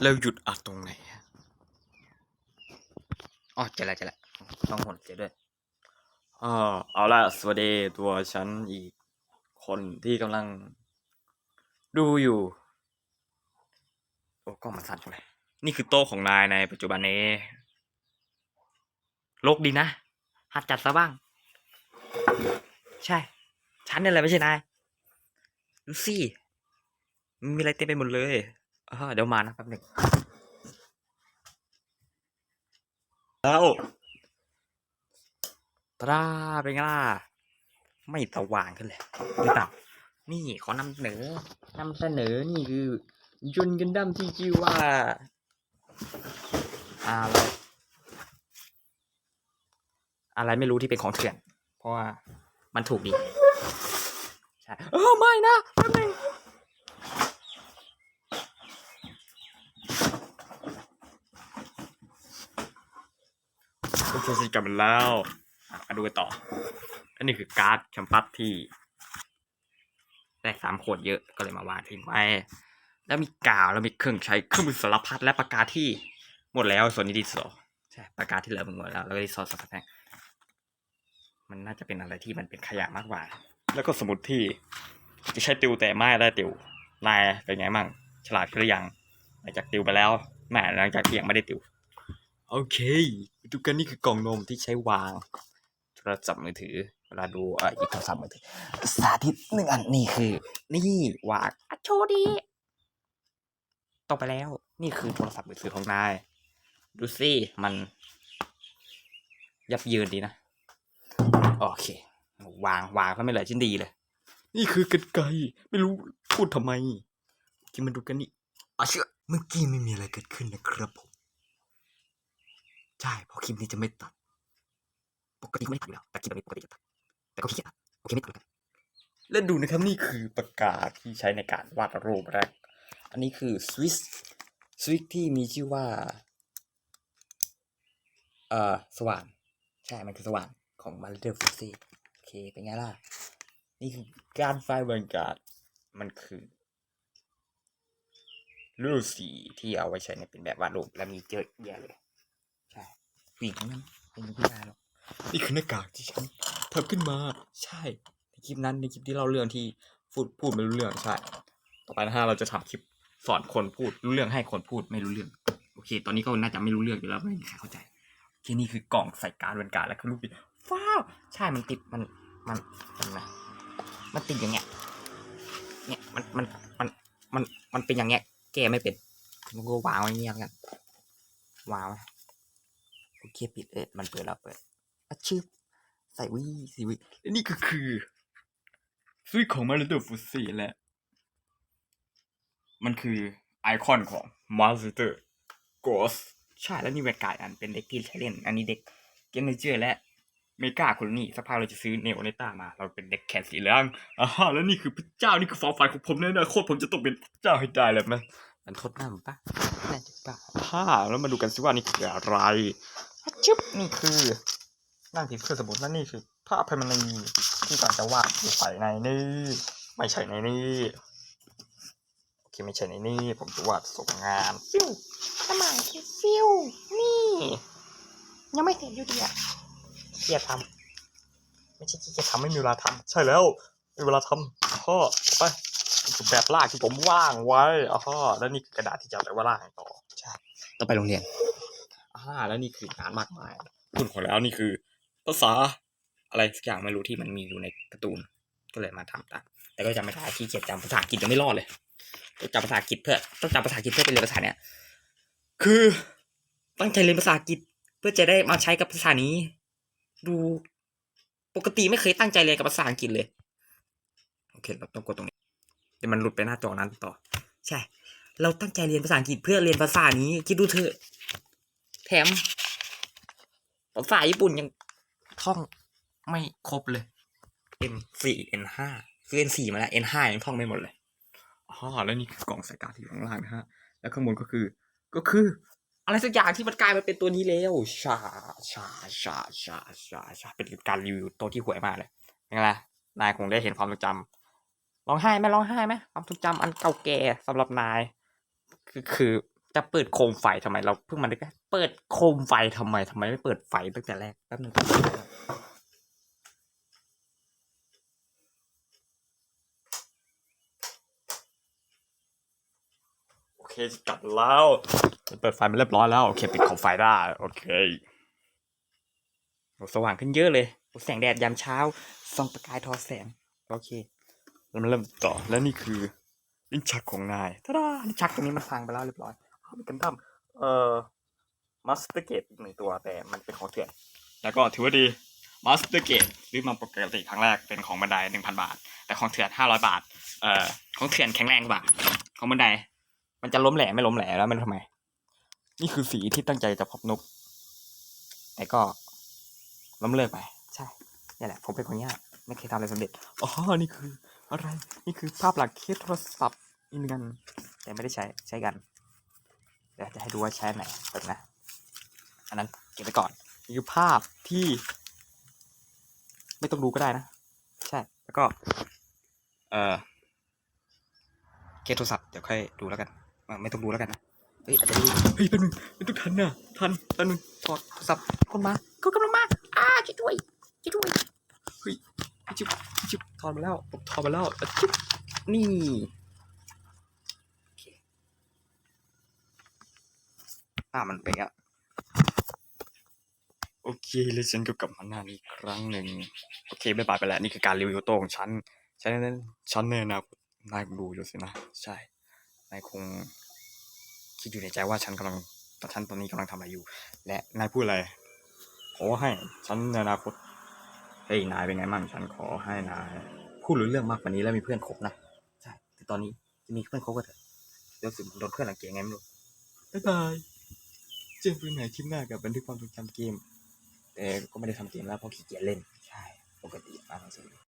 แล้วหยุดอัดตรงไหนฮะอ๋อเจอแล้วเจอแล้วต้องหนเจอด้วยอ๋อเอาละสวัสดีตัวฉันอีกคนที่กำลัง ดูอยู่ โอ้กล้องมันสั่นจังเลยนี่คือโต๊ะของนายในปัจจุบันนี้โลกดีนะ หัดจัดซะบ้าง ใช่ ฉันนี่แหละไม่ใช่นายดูสิมันมีอะไรเต็มไปหมดเลยอ่า เดี๋ยวมานะแป๊บหนึ่งแล้วตราเป็นไงล่ะ ไม่สว่างขึ้นเลยหรือเปล่านี่ขอนำเสนอนำเสนอนี่คือยนต์กันดั้มที่ชื่อว่า อะไร อะไรไม่รู้ที่เป็นของเถื่อน เพราะว่ามันถูกดี ใช่เออไม่นะแป๊บนึง โอเคสิกลับมาแล้วอะมาดูกันต่อ อันนี้คือการ์ดแคมปัสที่ได้สามขวดเยอะก็เลยมาวางทิ้งไว้ แล้วมีกาวแล้วมีเครื่องใช้เครื่องมือสารพัดและปากกาที่หมดแล้วส่วนนี้ดินสอใช่ปากกาที่เหลือหมดแล้วแล้วก็ดินสอสักแท่งมันน่าจะเป็นอะไรที่มันเป็นขยะมากกว่า แล้วก็สมุดที่จะใช้ติวแต่ไม่ได้ติวนายเป็นไงมั่งฉลาดขึ้นหรือยังหลังจากติวไปแล้วแหมหลังจากที่ยังไม่ได้ติว โอเค ดูกันนี่คือกล่องนมที่ใช้วางโทรศัพท์มือถือเวลาดูอ่อหยิบโทรศัพท์มือถือสาธิตหนึ่งอันนี่คือ นี่วางอะโชว์ดีต่อไปแล้ว นี่คือโทรศัพท์มือถือของนาย ดูสิมัน ยับเยินดีนะ โอเค วางวางก็ไม่เหลือชิ้นดีเลย นี่คือกันไกรไม่รู้พูดทำไมที่มาดูกันนี่อะเชื่อเมื่อกี้ไม่มีอะไรเกิดขึ้นนะครับผม ใช่เพราะคลิปนี้จะไม่ตัด ปกติไม่ได้ตัดอยู่แล้วแต่คลิปแบบนี้ปกติจะตัด แต่ก็ขี้เกียจตัดโอเคไม่ตัดแล้วกันและดูนะครับนี่คือปากกาที่ใช้ในการวาดรูปแรก อันนี้คือสวิสสวิสที่มีชื่อว่าเอ่อสว่าน ใช่ มันคือสว่านของมาริเดอร์ฟูซี่โอเค เป็นไงล่ะ นี่คือการไฟเบิร์นการ์ดมันคือรูสีที่เอาไว้ใช้ในเป็นแบบวาดรูปและมีเยอะแยะเลย ใช่ผู้หญิงนั้นเป็นผู้ชายหรอกนี่คือหน้ากากที่ฉันทำขึ้นมา ใช่ ในคลิปนั้นในคลิปที่เล่าเรื่องที่พูดพูดไม่รู้เรื่องใช่ ต่อไปนะฮะเราจะทำคลิปสอนคนพูดรู้เรื่องให้คนพูดไม่รู้เรื่อง โอเค ตอนนี้ก็น่าจะไม่รู้เรื่องอยู่แล้วไม่มีใครเข้าใจโอเคนี่คือกล่องใส่การ์ดบรรการแล้วก็รูปปิดว้าวใช่มันติดมันมันมันนะมันติดอย่างเงี้ยเนี่ยมันมันมันมันมันเป็นอย่างเงี้ยแก้ไม่เป็นมันก็วางไว้เงี้ยแล้วกันวางไว้ อเคปิดเออมันเปิดแล้วเปิดอะชึบใส่วิสิวิและนี่ก็คือซื้อของมาเลเดอร์ฟูซี่แหละ มันคือไอคอนของ Master Ghost ใช่แล้วนี่เป็นกายอันเป็นเด็กที่ใช้เล่น อันนี้เด็กเกมเนเจอร์และเมกาคนนี้สักพักเราจะซื้อเนโอเนต้ามา เราเป็นเด็กแขนสีเหลืองอ่าฮะแล้วนี่คือพระเจ้านี่คือความฝันของผมแน่ๆโคตรผมจะต้องเป็นพระเจ้าให้ได้เลยมันมันทดหน้ามันปะน่าจะปะฮ่าแล้วมาดูกันสิว่านี่คืออะไร อะจึ๊บนี่คือนั่นที่คือสมุดนั่นนี่คือภาพพมันนีที่กำลังจะวาดอยู่ใส่ในนี่ไม่ใช่ในนี่โอเคไม่ใช่ในนี่ผมจะวาดส่งงานฟิวสมัยคือฟิวนี่ ยังไม่เสร็จอยู่ดีอะเครียดทำไม่ใช่ขี้เกียจทำไม่มีเวลาทำใช่แล้วมีเวลาทำข้อไปนี่คือแบบลากที่ผมว่างไว้อ่าฮะแล้วนี่คือกระดาษที่จะเอาไปว่าลากต่อใช่ต้องไปโรงเรียน อ่าแล้วนี่คืองานมากมายคุณขอแล้วนี่คือภาษาอะไรสักอย่างไม่รู้ที่มันมีอยู่ในการ์ตูน ก็เลยมาทำตามแต่ก็จำไม่ได้ขี้เกียจจำภาษาอังกฤษยังไม่รอดเลยต้องจำภาษาอังกฤษเพื่อต้องจำภาษาอังกฤษเพื่อไปเรียนภาษาเนี้ยคือตั้งใจเรียนภาษาอังกฤษเพื่อจะได้มาใช้กับภาษานี้ ดูปกติไม่เคยตั้งใจเรียนกับภาษาอังกฤษเลยโอเคเราต้องกดตรงนี้เดี๋ยวมันหลุดไปหน้าจอนั้นต่อ ใช่ เราตั้งใจเรียนภาษาอังกฤษเพื่อเรียนภาษานี้คิดดูเถอะ แถมภาษาญี่ปุ่นยังท่องไม่ครบเลย N สี่ N ห้าคือ N สี่มาแล้ว N ห้ายังท่องไม่หมดเลยอ๋อแล้วนี่คือกล่องใส่การ์ดที่อยู่ข้างล่างนะฮะ แล้วข้างบนก็คือ ก็คือ อะไรสักอย่างที่มันกลายมาเป็นตัวนี้แล้ว ชา ชา ชา ชา ชา ชา เป็นการรีวิวตัวที่ห่วยมากเลยยังไงล่ะนายคงได้เห็นความทรงจำร้องไห้ไหมร้องไห้ไหมความทรงจำอันเก่าแก่สำหรับนาย คือคือ จะเปิดโคมไฟทำไมเราเพิ่งมาได้แค่เปิดโคมไฟทำไมทำไมไม่เปิดไฟตั้งแต่แรกแป๊บนึงโอเคกลับแล้วเปิดไฟมาเรียบร้อยแล้วโอเคปิดโคมไฟได้โอเคสว่างขึ้นเยอะเลยแสงแดดยามเช้าส่องประกายทอแสงโอเคแล้วมันเริ่มต่อแล้วนี่คือลิ้นชักของนายท่าดาลิ้นชักตรงนี้มันพังไปแล้วเรียบร้อย กันทำเอ่อมาสเตอร์เกตอีกหนึ่งตัวแต่มันเป็นของเถื่อนแล้วก็ถือว่าดีมาสเตอร์เกตซื้อมาปกติครั้งแรกเป็นของบันไดหนึ่งพันบาท แต่ของเถื่อนห้าร้อยบาทเอ่อของเถื่อนแข็งแรงกว่าของบันไดมันจะล้มแหล่ไม่ล้มแหล่แล้วมันทำไม นี่คือสีที่ตั้งใจจะพบนกแต่ก็ล้มเลิกไปใช่นี่แหละ ผมเป็นคนเนี้ยไม่เคยทำอะไรสำเร็จอ๋อนี่คือ อะไร นี่คือภาพหลักเคสโทรศัพท์อีกหนึ่งอัน แต่ไม่ได้ใช้ใช้กัน เดี๋ยวจะให้ดูว่าใช้ไหนเปิดนะอันนั้นเก็บไปก่อนนี่คือภาพที่ ไม่ต้องดูก็ได้นะ ใช่ แล้วก็ เอ่อเคสโทรศัพท์เดี๋ยวค่อยดูแล้วกัน ไม่ต้องดูแล้วกันนะเฮ้ยอาจจะดูเฮ้ยแป๊บนึงไม่ต้องทันนะทันแป๊บนึงถอดโทรศัพท์คนมาเขากำลังมาอ้าช่วยด้วยช่วยด้วยเฮ้ยจิ๊บจิ๊บถอดมาแล้วผมถอดมาแล้วอะจิ๊บนี่โอเค หน้ามันเป๊ะโอเคเลยฉันก็กลับมาหน้านี้อีกครั้งหนึ่งโอเคบายบายไปแล้วนี่คือการรีวิวโต้ของฉันฉันนั้นฉันเนี่ยนะนายดูอยู่สินะ ใช่นายคงคิดอยู่ในใจว่าฉันกำลังตอนฉันตอนนี้กำลังทำอะไรอยู่ และนายพูดอะไรขอให้ฉันในอนาคตเฮ้ยนายเป็นไงมั่งฉันขอให้นายพูดรู้เรื่องมากกว่านี้แล้วมีเพื่อนคบนะใช่แต่ตอนนี้จะมีเพื่อนคบก็เถอะเดี๋ยวสิโดนเพื่อนหลังเกงไงไม่รู้บ๊ายบาย เจอกันใหม่คลิปหน้ากับบันทึกความทรงจำเกมแต่ก็ไม่ได้ทำเกมแล้วเพราะขี้เกียจเล่น ใช่ ปกติมากที่สุด